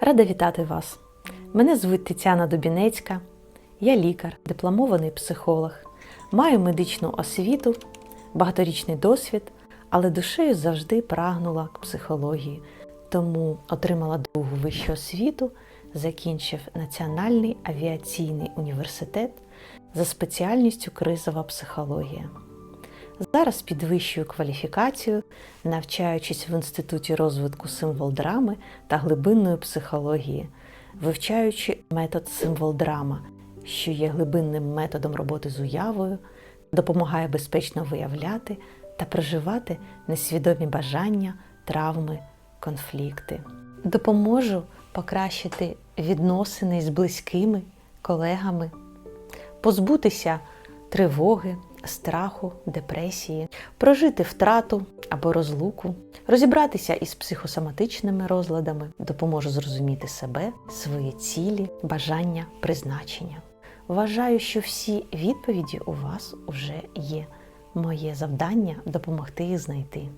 Рада вітати вас. Мене звуть Тетяна Дубінецька, я лікар, дипломований психолог, маю медичну освіту, багаторічний досвід, але душею завжди прагнула к психології, тому отримала другу вищу освіту, закінчив Національний авіаційний університет за спеціальністю кризова психологія. Зараз підвищую кваліфікацію, навчаючись в Інституті розвитку символ драми та глибинної психології, вивчаючи метод символ драма, що є глибинним методом роботи з уявою, допомагає безпечно виявляти та проживати несвідомі бажання, травми, конфлікти. Допоможу покращити відносини з близькими, колегами, позбутися тривоги, страху, депресії, прожити втрату або розлуку, розібратися із психосоматичними розладами, допоможу зрозуміти себе, свої цілі, бажання, призначення. Вважаю, що всі відповіді у вас уже є. Моє завдання допомогти їх знайти.